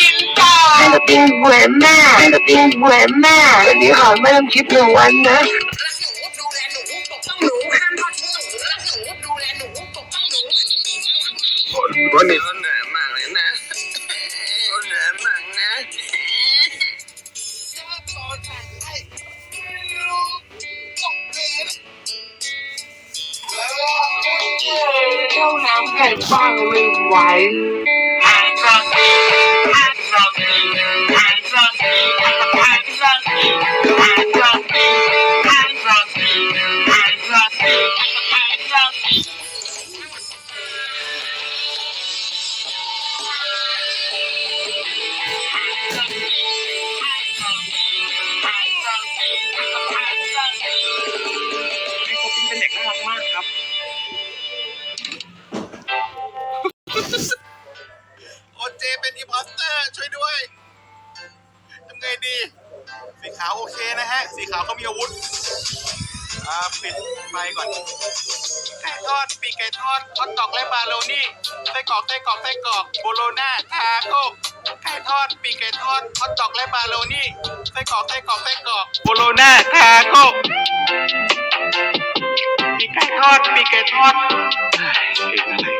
กินต่อให้เราเป็นหวยแม่ให้เราเป็นหวยแม่วันนี้ขอไม่ต้องคิดหนึ่งวันนะรักหนูดูแลหนูปกป้องหนูห้ามทอดทิ้งหนูรักหนูดูแลหนูปกป้องหนูจริงๆน่ารักมากวันนี้เหนื่อยมากเลยนะเหนื่อยมากนะเจ้าน้ำไก่บ้างไม่ไหว พี่โคปิ้งเป็นเด็กน่ารักมากครับ โอเจเป็นอีพอสเตอร์ช่วยด้วยทำไงดี สีขาวโอเคนะฮะ สีขาวเขามีอาวุธ อ่าปิดไฟก่อน ไก่ทอดปีกไก่ทอดฮอตดอกและบาโลนี่ไส้กรอกไส้กรอกไส้กรอกโบโลน่าทาโก้ไก่ทอดปีกไก่ทอดฮอตดอกและบาโลนี่ กรอกไส้กรอกไส้กรอกโบโลน่าทาโก้ปีกไก่ทอดปีกไก่ทอดเฮ้ยเห็นอะไร